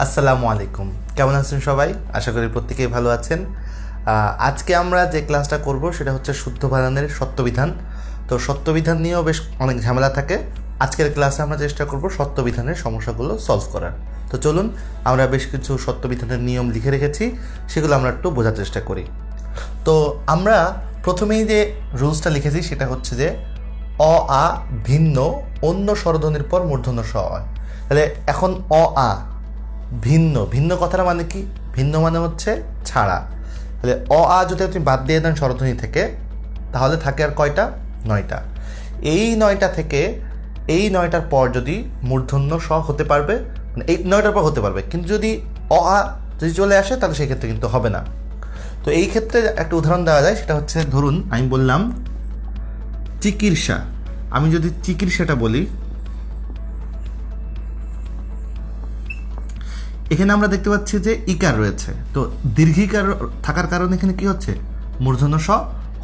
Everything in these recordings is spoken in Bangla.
আসসালামু আলাইকুম। কেমন আছেন সবাই? আশা করি প্রত্যেকেই ভালো আছেন। আজকে আমরা যে ক্লাসটা করব সেটা হচ্ছে শুদ্ধ বানানের সত্যবিধান। তো সত্যবিধান নিয়েও বেশ অনেক ঝামেলা থাকে। আজকের ক্লাসে আমরা চেষ্টা করব সত্যবিধানের সমস্যাগুলো সলভ করার। তো চলুন, আমরা বেশ কিছু সত্যবিধানের নিয়ম লিখে রেখেছি। সেগুলো আমরা একটু বোঝার চেষ্টা করি। তো আমরা প্রথমেই যে রুলসটা লিখেছি সেটা হচ্ছে যে অ, আ, ভিন্ন, অন্য স্বরধ্বনির পর মূর্ধন্য স হয়। তাহলে এখন অ, আ ভিন্ন। ভিন্ন কথাটা মানে কি? ভিন্ন মানে হচ্ছে ছাড়া। তাহলে অ, আ যদি আপনি বাদ দিয়ে দেন স্বরধ্বনি থেকে, তাহলে থাকে আর কয়টা? নয়টা। এই নয়টা থেকে এই নয়টার পর যদি মূর্ধন্য স হতে পারবে মানে এই নয়টার পর হতে পারবে, কিন্তু যদি অ, আ যদি চলে আসে, তাহলে সেই ক্ষেত্রে কিন্তু হবে না। তো এই ক্ষেত্রে একটা উদাহরণ দেওয়া যায়, সেটা হচ্ছে ধরুন, আমি বললাম, চিকিৎসা। আমি যদি চিকিৎসাটা বলি এখানে আমরা দেখতে পাচ্ছি যে ইকার রয়েছে। তো দীর্ঘিকার থাকার কারণে এখানে কি হচ্ছে? মূর্ধন্য স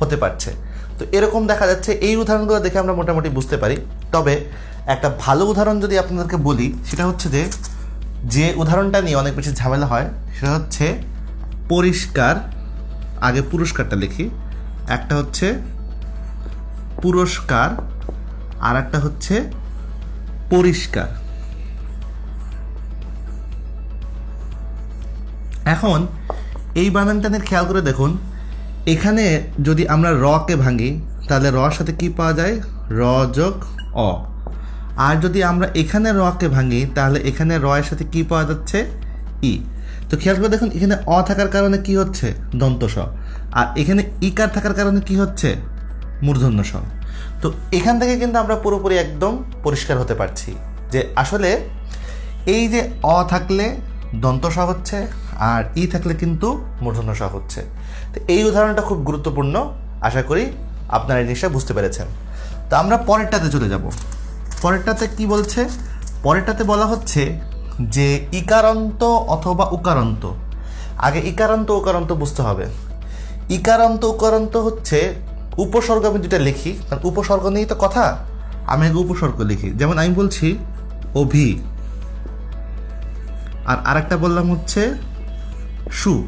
হতে পারছে। তো এরকম দেখা যাচ্ছে, এই উদাহরণগুলো দেখে আমরা মোটামুটি বুঝতে পারি। তবে একটা ভালো উদাহরণ যদি আপনাদেরকে বলি, সেটা হচ্ছে যে যে উদাহরণটা নিয়ে অনেক বেশি ঝামেলা হয়, সেটা হচ্ছে পরিষ্কার, আগে পুরস্কারটা লিখি। একটা হচ্ছে পুরস্কার আর একটা হচ্ছে পরিষ্কার। এখন এই বানানটানের খেয়াল করে দেখুন। এখানে যদি আমরা রকে ভাঙি, তাহলে রর সাথে কি পাওয়া যায়? র যোগ অ। আর যদি আমরা এখানে রকে ভাঙি, তাহলে এখানে র এর সাথে কি পাওয়া যাচ্ছে? ই। তো খেয়াল করে দেখুন, এখানে অ থাকার কারণে কি হচ্ছে? দন্ত স। আর এখানে ইকার থাকার কারণে কি হচ্ছে? মূর্ধন্য স। তো এখান থেকে কিন্তু আমরা পুরোপুরি একদম পরিষ্কার হতে পারছি যে আসলে এই যে অ থাকলে দন্ত স হচ্ছে আর ই থাকলে কিন্তু মূর্ধন্য স হচ্ছে। তো এই উদাহরণটা খুব গুরুত্বপূর্ণ, আশা করি আপনারা এই জিনিসটা বুঝতে পেরেছেন। তো আমরা পরেরটাতে চলে যাব। পরেরটাতে কি বলছে? পরেরটাতে বলা হচ্ছে যে ইকারান্ত অথবা উকারান্ত। আগে ইকারান্ত, উকারান্ত বুঝতে হবে। ইকারান্ত, উকারান্ত হচ্ছে উপসর্গ, আমি যেটা লিখি। কারণ উপসর্গ নিয়েই তো কথা। আমি আগে উপসর্গ লিখি। যেমন আমি বলছি অভি। আর আরেকটা বললাম হচ্ছে সু।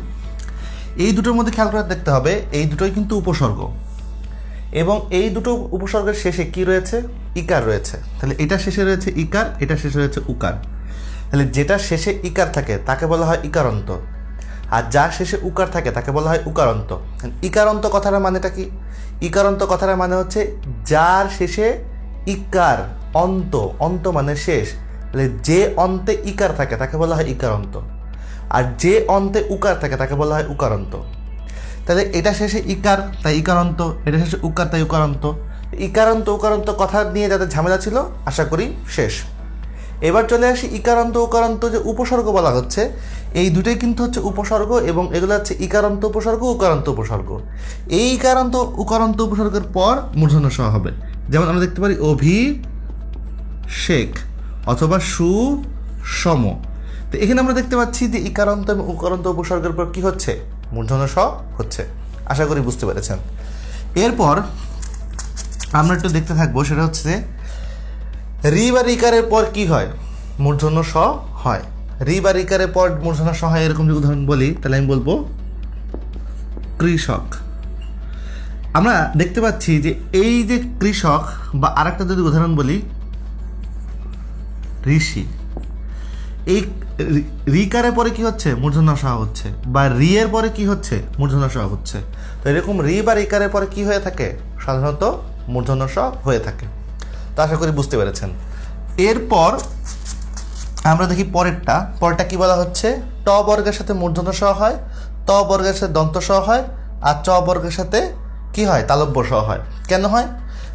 এই দুটোর মধ্যে খেয়াল করে দেখতে হবে, এই দুটোই কিন্তু উপসর্গ। এবং এই দুটো উপসর্গের শেষে কি রয়েছে? ইকার রয়েছে। তাহলে এটা শেষে রয়েছে ইকার, এটা শেষে রয়েছে উকার। তাহলে যেটা শেষে ইকার থাকে, তাকে বলা হয় ইকারন্ত। আর যার শেষে উকার থাকে, তাকে বলা হয় উকারন্ত। ইকারন্ত কথাটার মানেটা কি? ইকারন্ত কথাটার মানে হচ্ছে যার শেষে ইকার, অন্ত। অন্ত মানে শেষ। তাহলে যে অন্তে ইকার থাকে, তাকে বলা হয় ইকারন্ত। আর যে অন্তে উকার থাকে, তাকে বলা হয় উকারন্ত। তাহলে এটা শেষে ইকার, তাই ইকারন্ত। এটা শেষে উকার, তাই উকারন্ত। ইকারন্ত, উকারন্ত কথা নিয়ে যাদের ঝামেলা ছিল, আশা করি শেষ। এবার চলে আসি ইকারান্ত, উকারান্ত যে উপসর্গ বলা হচ্ছে, এই দুটোই কিন্তু হচ্ছে উপসর্গ এবং এগুলো হচ্ছে ইকারান্ত উপসর্গ, উকারান্ত উপসর্গ। এই ইকারান্ত, উকারান্ত উপসর্গের পর মূর্ধন্য স হবে। যেমন আমরা দেখতে পারি অভি শেখ অথবা সু সম তো এখানে আমরা দেখতে পাচ্ছি যে ইকারান্ত এবং উকারান্ত উপসর্গের পর কি হচ্ছে? মূর্ধন্য স হচ্ছে। আশা করি বুঝতে পেরেছেন। এরপর আমরা একটু দেখতে থাকব, সেটা হচ্ছে রি বা রিকারের পর কি হয়? মূর্ধন্য স হয়। রি বা রিকারের পর মূর্ধন্য স হয়, এরকম যদি উদাহরণ বলি, তাহলে আমি বলব কৃষক। আমরা দেখতে পাচ্ছি যে এই যে কৃষক, বা আরেকটা যদি উদাহরণ বলি, ঋষি। এই রিকারের পরে কি হচ্ছে? মূর্ধন্য সহ হচ্ছে। বা রি এর পরে কি হচ্ছে? মূর্ধন্য সহ হচ্ছে। তো এরকম রি বা রিকারের পরে কি হয়ে থাকে? সাধারণত মূর্ধন্য স হয়ে থাকে। তা আশা করি বুঝতে পেরেছেন। এরপর আমরা দেখি পরেরটা। পরেরটা কি বলা হচ্ছে? ট বর্গের সাথে মূর্ধন্য স হয়, ত বর্গের সাথে দন্ত স হয়, আর চ বর্গের সাথে কি হয়? তালব্য স হয়। কেন হয়?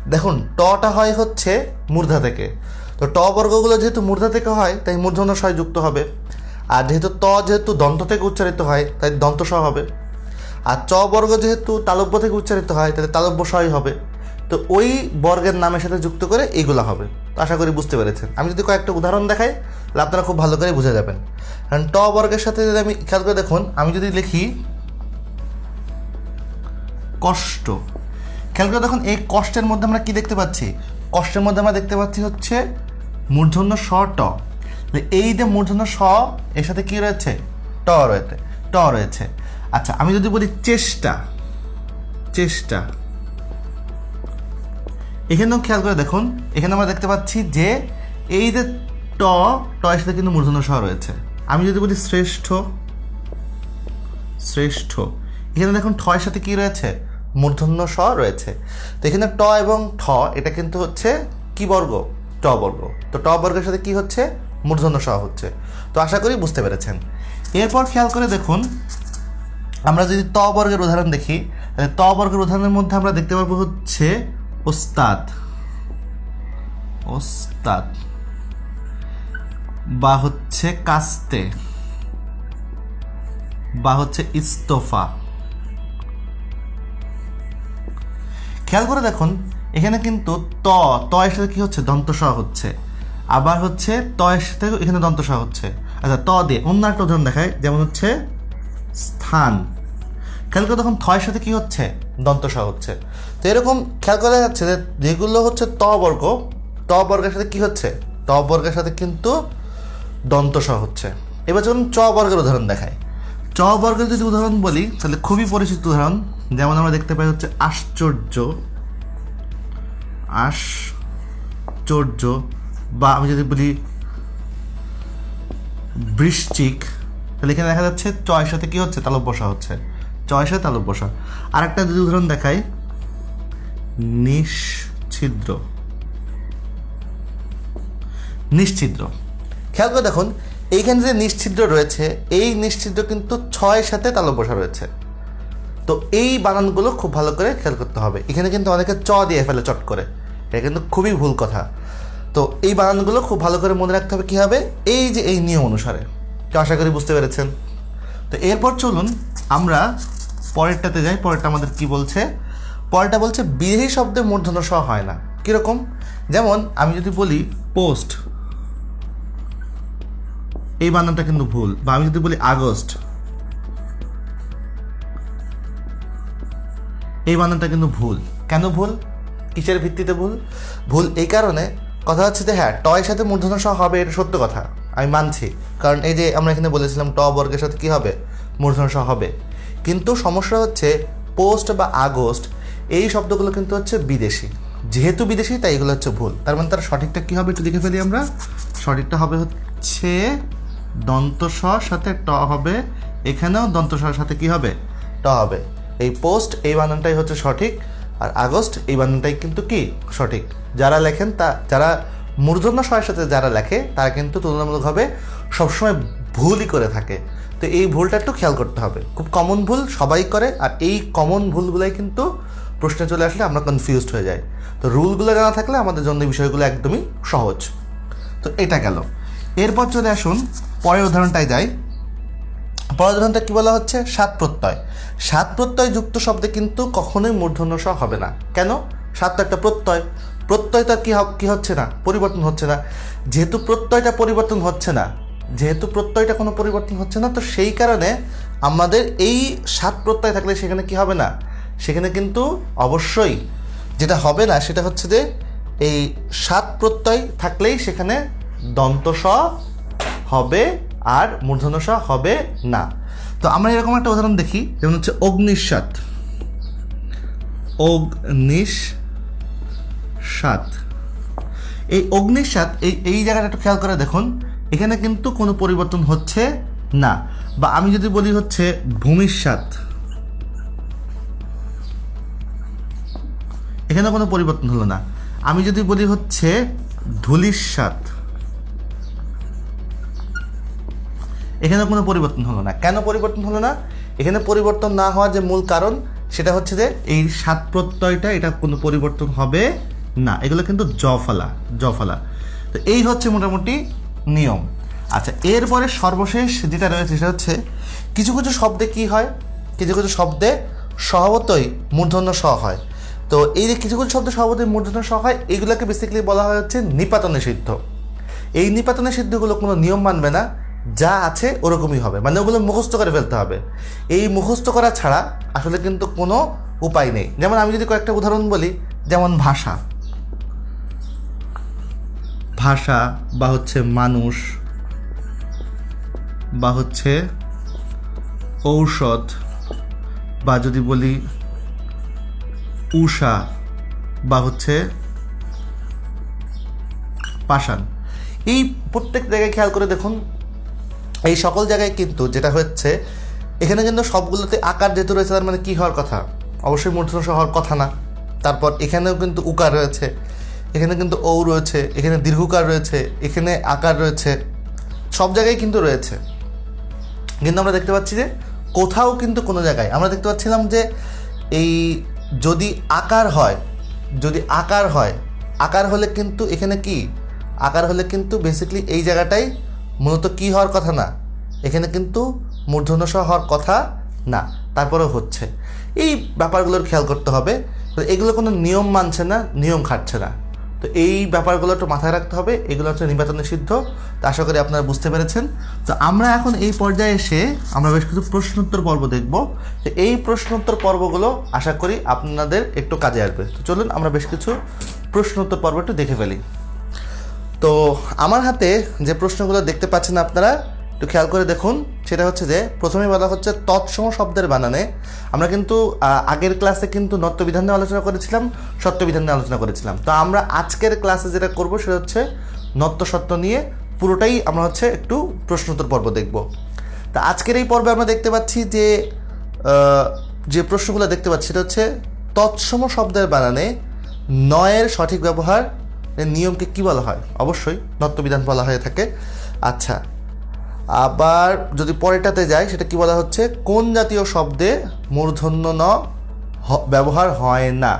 দেখুন টটা হয় হচ্ছে মূর্ধা থেকে। তো ট বর্গগুলো যেহেতু মূর্ধা থেকে হয়, তাই মূর্ধন্য সয় যুক্ত হবে। আর যেহেতু ত যেহেতু দন্ত থেকে উচ্চারিত হয়, তাই দন্ত স হবে। আর চ বর্গ যেহেতু তালব্য থেকে উচ্চারিত হয়, তাহলে তালব্য সই হবে। তো ওই বর্গের নামের সাথে যুক্ত করে এইগুলো হবে। তো আশা করি বুঝতে পেরেছেন। আমি যদি কয়েকটা উদাহরণ দেখাই, তাহলে আপনারা খুব ভালো করে বুঝে যাবেন। কারণ ট বর্গের সাথে যদি আমি, খেয়াল করে দেখুন, আমি যদি লিখি, কষ্ট। খেয়াল করে দেখুন, এই কষ্টের মধ্যে আমরা কি দেখতে পাচ্ছি? কষ্টের মধ্যে আমরা দেখতে পাচ্ছি হচ্ছে মূর্ধন্য স ট। এই যে মূর্ধন্য স এর সাথে কি রয়েছে? ট রয়েছে ট রয়েছে। আচ্ছা আমি যদি বলি চেষ্টা চেষ্টা। এখানেও খেয়াল করে দেখুন, এখানে আমরা দেখতে পাচ্ছি যে এই যে ট ট এর সাথে কিন্তু মূর্ধন্য স রয়েছে। আমি যদি বলি শ্রেষ্ঠ শ্রেষ্ঠ। এখানে দেখুন, ঠ এর সাথে কি রয়েছে? মূর্ধন্য স রয়েছে। তো এখানে ট এবং ঠ, এটা কিন্তু হচ্ছে কি বর্গ? ট বর্গ। তো ট বর্গের সাথে কি হচ্ছে? মূর্ধন্য স হচ্ছে। তো আশা করি বুঝতে পেরেছেন। এরপর খেয়াল করে দেখুন, আমরা যদি ত বর্গের উদাহরণ দেখি, তাহলে ত বর্গের উদাহরণের মধ্যে আমরা দেখতে পাবো হচ্ছে ওস্তাদ। ওস্তাদ। বা হচ্ছে কাস্তে। বা হচ্ছে ইস্তফা। খেয়াল করে দেখুন, এখানে কিন্তু ত ত এর সাথে কি হচ্ছে? দন্ত স হচ্ছে। আবার হচ্ছে ত এর সাথে এখানে দন্ত স হচ্ছে। আচ্ছা ত দিয়ে অন্য একটা উদাহরণ দেখায় যেমন হচ্ছে স্থান। খেয়াল করে তখন থয়ের সাথে কি হচ্ছে? দন্ত স হচ্ছে। তো এরকম খেয়াল করা যাচ্ছে যে যেগুলো হচ্ছে ত বর্গ, ত বর্গের সাথে কি হচ্ছে? ত বর্গের সাথে কিন্তু দন্ত স হচ্ছে। এবার চলুন চ বর্গের উদাহরণ দেখায় চ বর্গের যদি উদাহরণ বলি, তাহলে খুবই পরিচিত উদাহরণ। যেমন আমরা দেখতে পাই হচ্ছে আশ্চর্য। আশ্চর্য বা আমি যদি বলি বৃশ্চিক, তাহলে এখানে দেখা যাচ্ছে চয়ের সাথে কি হচ্ছে? তালব বসা হচ্ছে। চয়ের সাথে তালব বসা। আরেকটা যদি উদাহরণ দেখাই, নিশ্ছিদ্র। নিশ্ছিদ্র। খেয়াল করে দেখুন এইখানে যে নিশ্চিদ্র রয়েছে, এই নিশ্চিদ্র কিন্তু ছয়ের সাথে তালব বসা রয়েছে। তো এই বানানগুলো খুব ভালো করে খেয়াল করতে হবে। এখানে কিন্তু অনেকে চ দিয়ে ফেলে চট করে। এটা কিন্তু খুবই ভুল কথা। তো এই বানানগুলো খুব ভালো করে মনে রাখতে হবে কী হবে? এই যে এই নিয়ম অনুসারে। তো আশা করি বুঝতে পেরেছেন। তো এরপর চলুন আমরা পরেরটাতে যাই। পরেরটা আমাদের কি বলছে? পরেরটা বলছে, বিদেহী শব্দে মূর্ধন্য স হয় না। কীরকম? যেমন আমি যদি বলি, পোস্ট। এই বানানটা কিন্তু ভুল, বা আমি যদি বলি আগস্ট, এই বানানটা কিন্তু ভুল। কেন ভুল? কিসের ভিত্তিতে ভুল? ভুল এই কারণে, কথা হচ্ছে যে হ্যাঁ টয়ের সাথে মূর্ধন্য স হবে, এটা সত্য কথা, আমি মানছি। কারণ এই যে আমরা এখানে বলেছিলাম ট বর্গের সাথে কি হবে? মূর্ধন্য স হবে। কিন্তু সমস্যা হচ্ছে পোস্ট বা আগস্ট, এই শব্দগুলো কিন্তু হচ্ছে বিদেশি। যেহেতু বিদেশি, তাই এগুলো হচ্ছে ভুল। তার মানে তার সঠিকটা কী হবে একটু দেখে ফেলি আমরা। সঠিকটা হবে হচ্ছে দন্ত স সাথে ট হবে, এখানেও দন্ত সাথে কি হবে? ট হবে। এই পোস্ট, এই বানানটাই হচ্ছে সঠিক। আর আগস্ট, এই বানানটাই কিন্তু কি? সঠিক। যারা লেখেন তা, যারা মূর্ধন্য স্বয়ের সাথে যারা লেখে, তারা কিন্তু তুলনামূলকভাবে সবসময় ভুলই করে থাকে। তো এই ভুলটা একটু খেয়াল করতে হবে। খুব কমন ভুল সবাই করে, আর এই কমন ভুলগুলাই কিন্তু প্রশ্নে চলে আসলে আমরা কনফিউজড হয়ে যাই। তো রুলগুলো জানা থাকলে আমাদের জন্য বিষয়গুলো একদমই সহজ। তো এটা গেল। এরপর চলে আসুন পরের উদাহরণটায় যাই। পরের উদাহরণটা কী বলা হচ্ছে? সাত প্রত্যয়। সাত প্রত্যয় যুক্ত শব্দে কিন্তু কখনোই মূর্ধন্য স হবে না। কেন? সাত একটা প্রত্যয়। প্রত্যয় তার কী কী হচ্ছে না? পরিবর্তন হচ্ছে না। যেহেতু প্রত্যয়টা পরিবর্তন হচ্ছে না, যেহেতু প্রত্যয়টা কোনো পরিবর্তন হচ্ছে না, তো সেই কারণে আমাদের এই সাত প্রত্যয় থাকলে সেখানে কি হবে না? সেখানে কিন্তু অবশ্যই যেটা হবে না সেটা হচ্ছে যে এই সাত প্রত্যয় থাকলেই সেখানে দন্ত স হবে আর মূর্ধন্য স হবে না। তো আমরা এরকম একটা উদাহরণ দেখি, যেমন হচ্ছে অগ্নিস্বাত অগ্নিশ সাত এই অগ্নিস্বাত এই এই জায়গাটা একটু খেয়াল করে দেখুন, এখানে কিন্তু কোনো পরিবর্তন হচ্ছে না। বা আমি যদি বলি হচ্ছে ভূমিস্বাত এখানে কোনো পরিবর্তন হলো না। আমি যদি বলি হচ্ছে ধুলিস্বাত এখানে কোনো পরিবর্তন হলো না। কেন পরিবর্তন হলো না? এখানে পরিবর্তন না হওয়ার যে মূল কারণ, সেটা হচ্ছে যে এই সাত প্রত্যয়টা, এটা কোনো পরিবর্তন হবে না। এগুলো কিন্তু জফলা জফলা। তো এই হচ্ছে মোটামুটি নিয়ম। আচ্ছা এরপরে সর্বশেষ যেটা রয়েছে, সেটা হচ্ছে কিছু কিছু শব্দে কি হয়? কিছু কিছু শব্দে স্বভাবতই মূর্ধন্য স হয়। তো এই যে কিছু কিছু শব্দে স্বভাবতই মূর্ধন্য স হয় এইগুলোকে বেসিক্যালি বলা হয় হচ্ছে নিপাতনে সিদ্ধ। এই নিপাতনে সিদ্ধগুলো কোনো নিয়ম মানবে না। যা আছে ওরকমই হবে। মানে ওগুলো মুখস্থ করে ফেলতে হবে। এই মুখস্থ করা ছাড়া আসলে কিন্তু কোনো উপায় নেই। যেমন আমি যদি কয়েকটা উদাহরণ বলি, যেমন ভাষা। ভাষা বা হচ্ছে মানুষ বা হচ্ছে ঔষধ বা যদি বলি উষা বা হচ্ছে পাষাণ। এই প্রত্যেক জায়গায় খেয়াল করে দেখুন এই সকল জায়গায় কিন্তু যেটা হচ্ছে, এখানে কিন্তু সবগুলোতে আকার যেহেতু রয়েছে, তার মানে কী হওয়ার কথা? অবশ্যই মূর্ধন্য হওয়ার কথা না। তারপর এখানেও কিন্তু উকার রয়েছে, এখানে কিন্তু ঔ রয়েছে, এখানে দীর্ঘকার রয়েছে, এখানে আকার রয়েছে, সব জায়গায় কিন্তু রয়েছে। কিন্তু আমরা দেখতে পাচ্ছি যে, কোথাও কিন্তু কোনো জায়গায় আমরা দেখতে পাচ্ছিলাম যে, এই যদি আকার হয়, যদি আকার হয়, আকার হলে কিন্তু এখানে কি? আকার হলে কিন্তু বেসিকলি এই জায়গাটাই মূলত কি হওয়ার কথা না? এখানে কিন্তু মূর্ধন্য সহ হওয়ার কথা না। তারপরেও হচ্ছে। এই ব্যাপারগুলোর খেয়াল করতে হবে। এগুলো কোনো নিয়ম মানছে না, নিয়ম খাটছে না। তো এই ব্যাপারগুলো একটু মাথায় রাখতে হবে। এগুলো হচ্ছে নির্বাচন নিষিদ্ধ। তো আশা করি আপনারা বুঝতে পেরেছেন। তো আমরা এখন এই পর্যায়ে এসে আমরা বেশ কিছু প্রশ্নোত্তর পর্ব দেখব। তো এই প্রশ্নোত্তর পর্বগুলো আশা করি আপনাদের একটু কাজে আসবে। তো চলুন আমরা বেশ কিছু প্রশ্নোত্তর পর্ব একটু দেখে ফেলি। তো আমার হাতে যে প্রশ্নগুলো দেখতে পাচ্ছেন আপনারা, একটু খেয়াল করে দেখুন। সেটা হচ্ছে যে, প্রথমে বলা হচ্ছে তৎসম শব্দের বানানে। আমরা কিন্তু আগের ক্লাসে কিন্তু নত্যবিধান নিয়ে আলোচনা করেছিলাম, সত্যবিধান নিয়ে আলোচনা করেছিলাম। তো আমরা আজকের ক্লাসে যেটা করব, সেটা হচ্ছে নত্য সত্য নিয়ে। পুরোটাই আমরা হচ্ছে একটু প্রশ্নোত্তর পর্ব দেখব। তা আজকের এই পর্বে আমরা দেখতে পাচ্ছি যে যে প্রশ্নগুলো দেখতে পাচ্ছি, সেটা হচ্ছে তৎসম শব্দের বানানে নয়ের সঠিক ব্যবহার নিয়মকে কি বলা হয়? অবশ্যই নত্যবিধান বলা হয়ে থাকে। আচ্ছা আবার যদি পরেরটাতে যাই, সেটা কি বলা হচ্ছে? কোন জাতীয় শব্দে মূর্ধন্য ন ব্যবহার হয় না?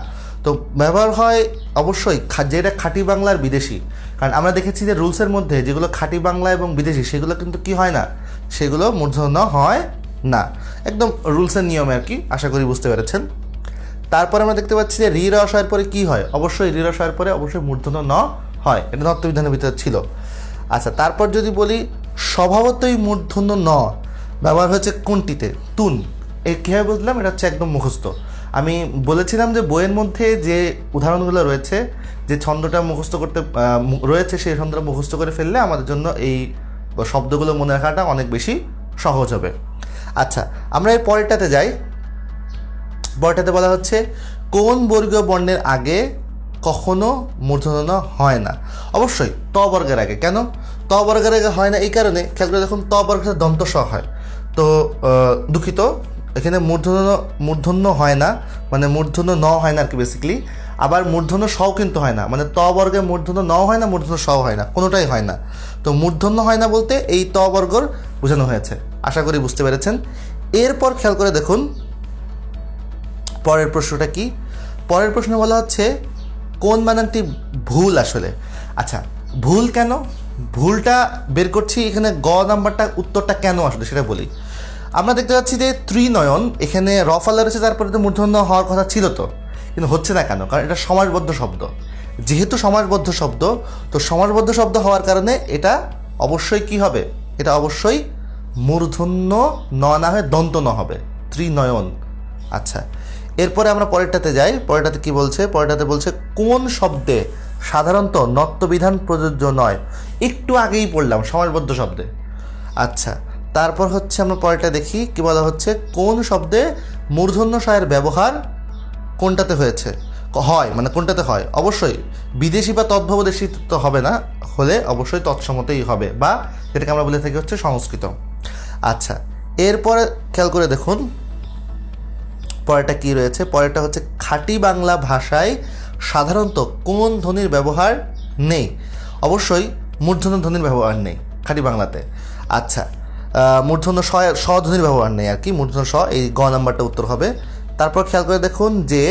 তো ব্যবহার হয় অবশ্যই যেটা খাঁটি বাংলার বিদেশি। কারণ আমরা দেখেছি যে রুলসের মধ্যে যেগুলো খাঁটি বাংলা এবং বিদেশি, সেগুলো কিন্তু কি হয় না? সেগুলো মূর্ধন্য হয় না। একদম রুলসের নিয়মে আর কি, আশা করি বুঝতে পেরেছেন। তারপরে আমরা দেখতে পাচ্ছি যে রি রস হওয়ার পরে কি হয়? অবশ্যই রি রস হওয়ার পরে অবশ্যই মূর্ধন্য ন হয়। এটা নত্যবিধানের ভিতরে ছিল। আচ্ছা তারপর যদি বলি, স্বভাবতই মূর্ধন্য ন ব্যবহার হচ্ছে কোনটিতে? তুন। এই কীভাবে বুঝলাম? এটা হচ্ছে একদম মুখস্থ। আমি বলেছিলাম যে বইয়ের মধ্যে যে উদাহরণগুলো রয়েছে, যে ছন্দটা মুখস্থ করতে রয়েছে সেই ছন্দটা মুখস্থ করে ফেললে আমাদের জন্য এই শব্দগুলো মনে রাখাটা অনেক বেশি সহজ হবে। আচ্ছা আমরা এই পরেরটাতে যাই। বয়টাতে বলা হচ্ছে, কোন বর্গীয় বর্ণের আগে কখনো মূর্ধন্য হয় না? অবশ্যই, ত বর্গের আগে। কেন? ত বর্গের আগে হয় না এই কারণে, খেয়াল করে দেখুন, ত বর্গের দন্ত স হয়। তো দুঃখিত, এখানে মূর্ধন্য মূর্ধন্য হয় না মানে মূর্ধন্য ন হয় না আর কি বেসিক্যালি আবার মূর্ধন্য সও কিন্তু হয় না মানে ত বর্গে মূর্ধন্য ন হয় না, মূর্ধন্য সও হয় না, কোনোটাই হয় না। তো মূর্ধন্য হয় না বলতে এই ত বর্গর বোঝানো হয়েছে। আশা করি বুঝতে পেরেছেন। এরপর খেয়াল করে দেখুন পরের প্রশ্নটা কি? পরের প্রশ্ন বলা হচ্ছে, কোন বানানটি ভুল আসলে? আচ্ছা ভুল কেন? ভুলটা বের করছি, এখানে গ নাম্বারটা, উত্তরটা কেন আসলে সেটা বলি। আমরা দেখতে পাচ্ছি যে ত্রিনয়ন, এখানে রফালা রয়েছে, তারপরে তো মূর্ধন্য হওয়ার কথা ছিল তো। কিন্তু হচ্ছে না কেন? কারণ এটা সমাজবদ্ধ শব্দ। যেহেতু সমাজবদ্ধ শব্দ, তো সমাজবদ্ধ শব্দ হওয়ার কারণে এটা অবশ্যই কি হবে? এটা অবশ্যই মূর্ধন্য ন না হয়ে দন্ত ন হবে। ত্রিনয়ন। আচ্ছা এরপরে আমরা পরেরটাতে যাই। পরেরটাতে কি বলছে? পরেরটাতে বলছে, কোন শব্দে সাধারণত নত্যবিধান প্রযোজ্য নয়? একটু আগেই পড়লাম, সমাজবদ্ধ শব্দে। আচ্ছা তারপর হচ্ছে আমরা পরেরটা দেখি, কি বলা হচ্ছে? কোন শব্দে মূর্ধন্য শয়ের ব্যবহার কোনটাতে হয়েছে? হয় মানে কোনটাতে হয়? অবশ্যই, বিদেশি বা তদ্ভবদেশী তো হবে না, হলে অবশ্যই তৎসমতেই হবে, বা যেটাকে আমরা বলে থাকি হচ্ছে সংস্কৃত। আচ্ছা এরপরে খেয়াল করে দেখুন পরেরটা কি রয়েছে? পরেরটা হচ্ছে খাঁটি বাংলা ভাষায় সাধারণত কোন ধ্বনির ব্যবহার নেই? অবশ্যই মূর্ধন্য ধ্বনির ব্যবহার নেই খাঁটি বাংলাতে। আচ্ছা মূর্ধন্য স ধ্বনির ব্যবহার নেই আর কি, মূর্ধন্য স এই গ নাম্বারটা উত্তর হবে। তারপর খেয়াল করে দেখুন যে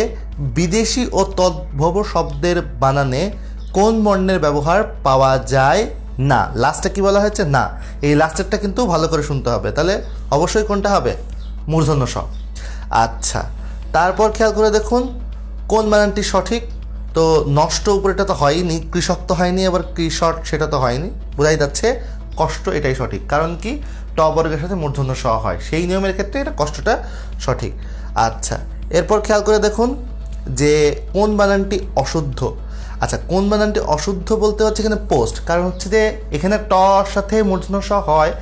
বিদেশি ও তদ্ভব শব্দের বানানে কোন বর্ণের ব্যবহার পাওয়া যায় না। লাস্টে কি বলা হয়েছে? না। এই লাস্টেরটা কিন্তু ভালো করে শুনতে হবে। তাহলে অবশ্যই কোনটা হবে? মূর্ধন্য স আচ্ছা। তারপর খেয়াল করে দেখুন, কোন বানানটি সঠিক? তো নষ্ট উপরেটা তো হয়নি, কৃষক তো হয়নি, আবার কৃষক সেটা তো হয়নি। বোঝাই যাচ্ছে কষ্ট এটাই সঠিক। কারণ কি? ট বর্গের সাথে মূর্ধন্য স হয়। সেই নিয়মের ক্ষেত্রে এটা কষ্টটা সঠিক। আচ্ছা এরপর খেয়াল করে দেখুন যে কোন বানানটি অশুদ্ধ। আচ্ছা কোন বানানটি অশুদ্ধ বলতে হচ্ছে এখানে পোস্ট। কারণ হচ্ছে যে এখানে টর সাথে মূর্ধন্য স হয়।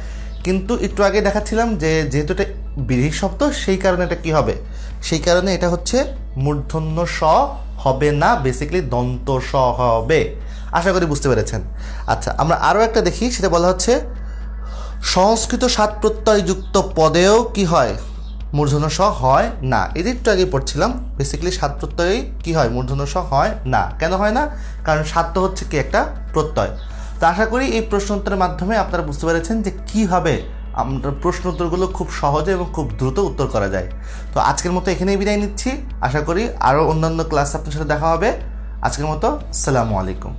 কিন্তু একটু আগে দেখাচ্ছিলাম যে যেহেতু এটা বিড়ি শব্দ, সেই কারণে এটা কি হবে? সেই কারণে এটা হচ্ছে মূর্ধন্য স হবে না বেসিক্যালি দন্ত স হবে। আশা করি বুঝতে পেরেছেন। আচ্ছা আমরা আরও একটা দেখি, সেটা বলা হচ্ছে, সংস্কৃত সাত প্রত্যয়যুক্ত পদেও কি হয়? মূর্ধন্য স হয় না। এর একটু আগে পড়ছিলাম। বেসিক্যালি সাত প্রত্যয়েই কি হয়? মূর্ধন্য স হয় না। কেন হয় না? কারণ সাত তো হচ্ছে কি একটা প্রত্যয়। তো আশা করি এই প্রশ্ন উত্তরের মাধ্যমে আপনারা বুঝতে পেরেছেন যে কীভাবে আমরা প্রশ্ন উত্তরগুলো খুব সহজে এবং খুব দ্রুত উত্তর করা যায়। তো আজকের মতো এখানেই বিদায় নিচ্ছি। আশা করি আরও অন্যান্য ক্লাস আপনার সাথে দেখা হবে। আজকের মতো, সালামু আলাইকুম।